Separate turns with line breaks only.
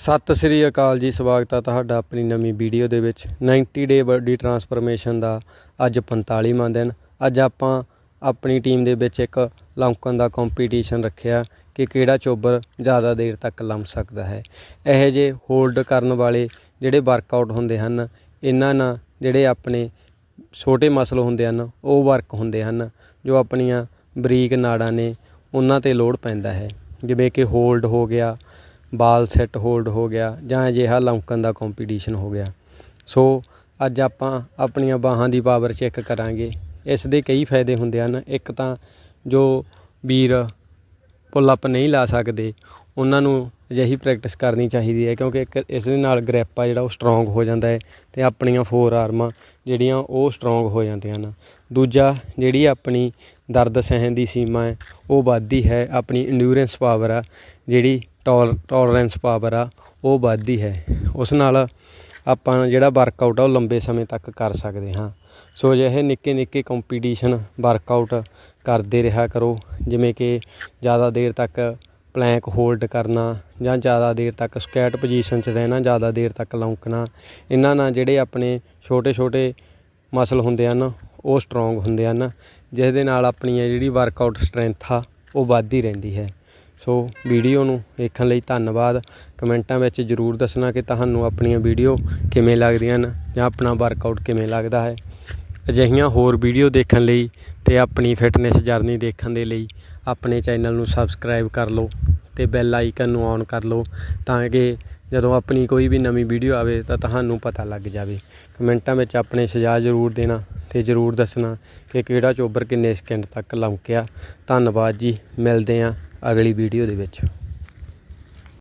ਸਤਿ ਸ੍ਰੀ ਅਕਾਲ ਜੀ, ਸਵਾਗਤ ਹੈ ਤੁਹਾਡਾ ਆਪਣੀ ਨਵੀਂ ਵੀਡੀਓ ਦੇ ਵਿੱਚ। 90 ਡੇ ਬੋਡੀ ਟਰਾਂਸਫਰਮੇਸ਼ਨ ਦਾ ਅੱਜ 45ਵਾਂ ਦਿਨ। ਅੱਜ ਆਪਾਂ ਆਪਣੀ ਟੀਮ ਦੇ ਵਿੱਚ ਇੱਕ ਲੰਕਨ ਦਾ ਕੰਪੀਟੀਸ਼ਨ ਰੱਖਿਆ ਕਿ ਕਿਹੜਾ ਚੋਬਰ ਜ਼ਿਆਦਾ ਦੇਰ ਤੱਕ ਲੰਮ ਸਕਦਾ ਹੈ। ਇਹੋ ਜਿਹੇ ਹੋਲਡ ਕਰਨ ਵਾਲੇ ਜਿਹੜੇ ਵਰਕਆਊਟ ਹੁੰਦੇ ਹਨ, ਇਹਨਾਂ ਨਾਲ ਜਿਹੜੇ ਆਪਣੇ ਛੋਟੇ ਮਸਲ ਹੁੰਦੇ ਹਨ, ਉਹ ਵਰਕ ਹੁੰਦੇ ਹਨ, ਜੋ ਆਪਣੀਆਂ ਬਰੀਕ ਨਾੜਾਂ ਨੇ, ਉਹਨਾਂ ਤੇ ਲੋਡ ਪੈਂਦਾ ਹੈ। ਜਿਵੇਂ ਕਿ ਹੋਲਡ ਹੋ ਗਿਆ ਬਾਲ ਸੈੱਟ ਹੋਲਡ ਹੋ ਗਿਆ ਜਾਂ ਅਜਿਹਾ ਲੰਕਨ ਦਾ ਕੰਪੀਟੀਸ਼ਨ ਹੋ ਗਿਆ। ਸੋ, ਅੱਜ ਆਪਾਂ ਆਪਣੀਆਂ ਬਾਹਾਂ ਦੀ ਪਾਵਰ ਚੈੱਕ ਕਰਾਂਗੇ। ਇਸ ਦੇ ਕਈ ਫਾਇਦੇ ਹੁੰਦੇ ਹਨ। ਇੱਕ ਤਾਂ ਜੋ ਵੀਰ ਪੁੱਲ ਅਪ ਨਹੀਂ ਲਾ ਸਕਦੇ, ਉਹਨਾਂ ਨੂੰ ਅਜਿਹੀ ਪ੍ਰੈਕਟਿਸ ਕਰਨੀ ਚਾਹੀਦੀ ਹੈ ਕਿਉਂਕਿ ਇੱਕ ਇਸ ਦੇ ਨਾਲ ਗ੍ਰਿਪ ਆ ਜਿਹੜਾ ਉਹ ਸਟਰੋਂਗ ਹੋ ਜਾਂਦਾ ਹੈ ਤੇ ਆਪਣੀਆਂ ਫੋਰ ਆਰਮਾਂ ਜਿਹੜੀਆਂ ਉਹ ਸਟਰੋਂਗ ਹੋ ਜਾਂਦੀਆਂ ਹਨ। ਦੂਜਾ ਜਿਹੜੀ ਆਪਣੀ ਦਰਦ ਸਹਿਣ ਦੀ ਸੀਮਾ ਹੈ, ਉਹ ਵੱਧਦੀ ਹੈ, ਆਪਣੀ ਇੰਡਿਊਰੈਂਸ ਪਾਵਰ ਆ ਜਿਹੜੀ ਟੋਲ ਟੋਲਰੈਂਸ ਪਾਵਰ ਆ, ਉਹ ਵੱਧਦੀ ਹੈ। ਉਸ ਨਾਲ ਆਪਾਂ ਜਿਹੜਾ ਵਰਕਆਊਟ ਆ, ਉਹ ਲੰਬੇ ਸਮੇਂ ਤੱਕ ਕਰ ਸਕਦੇ ਹਾਂ। ਸੋ ਅਜਿਹੇ ਨਿੱਕੇ ਨਿੱਕੇ ਕੰਪੀਟੀਸ਼ਨ ਵਰਕਆਊਟ ਕਰਦੇ ਰਿਹਾ ਕਰੋ। ਜਿਵੇਂ ਕਿ ਜ਼ਿਆਦਾ ਦੇਰ ਤੱਕ ਪਲੈਂਕ ਹੋਲਡ ਕਰਨਾ ਜਾਂ ਜ਼ਿਆਦਾ ਦੇਰ ਤੱਕ ਸਕੈਟ ਪੋਜੀਸ਼ਨ 'ਚ ਰਹਿਣਾ, ਜ਼ਿਆਦਾ ਦੇਰ ਤੱਕ ਲੌਂਕਣਾ। ਇਹਨਾਂ ਨਾਲ ਜਿਹੜੇ ਆਪਣੇ ਛੋਟੇ ਛੋਟੇ ਮਸਲ ਹੁੰਦੇ ਹਨ, ਉਹ ਸਟਰੋਂਗ ਹੁੰਦੇ ਹਨ। ਜਿਸ ਦੇ ਨਾਲ ਆਪਣੀ ਇਹ ਜਿਹੜੀ ਵਰਕਆਊਟ ਸਟਰੈਂਥ ਆ, ਉਹ ਵੱਧਦੀ ਰਹਿੰਦੀ ਹੈ। ਸੋ ਵੀਡੀਓ ਨੂੰ ਦੇਖਣ ਲਈ ਧੰਨਵਾਦ। ਕਮੈਂਟਾਂ ਵਿੱਚ ਜਰੂਰ ਦੱਸਣਾ ਕਿ ਤੁਹਾਨੂੰ ਆਪਣੀਆਂ ਵੀਡੀਓ ਕਿਵੇਂ ਲੱਗਦੀਆਂ ਹਨ ਜਾਂ ਆਪਣਾ ਵਰਕਆਊਟ ਕਿਵੇਂ ਲੱਗਦਾ ਹੈ। ਅਜਿਹੀਆਂ ਹੋਰ ਵੀਡੀਓ ਦੇਖਣ ਲਈ ਤੇ ਆਪਣੀ ਫਿਟਨੈਸ ਜਰਨੀ ਦੇਖਣ ਦੇ ਲਈ ਆਪਣੇ ਚੈਨਲ ਨੂੰ ਸਬਸਕ੍ਰਾਈਬ ਕਰ ਲਓ ਤੇ ਬੈਲ ਆਈਕਨ ਨੂੰ ਔਨ ਕਰ ਲਓ ਤਾਂ ਕਿ ਜਦੋਂ ਆਪਣੀ ਕੋਈ ਵੀ ਨਵੀਂ ਵੀਡੀਓ ਆਵੇ ਤਾਂ ਤੁਹਾਨੂੰ ਪਤਾ ਲੱਗ ਜਾਵੇ। ਕਮੈਂਟਾਂ ਵਿੱਚ ਆਪਣੇ ਸੁਝਾਅ ਜ਼ਰੂਰ ਦੇਣਾ ਤੇ ਜ਼ਰੂਰ ਦੱਸਣਾ ਕਿ ਕਿਹੜਾ ਚੋਬਰ ਕਿੰਨੇ ਸਕਿੰਟ ਤੱਕ ਲੰਕਿਆ ਧੰਨਵਾਦ ਜੀ, ਮਿਲਦੇ ਆਂ ਅਗਲੀ ਵੀਡੀਓ ਦੇ ਵਿੱਚ।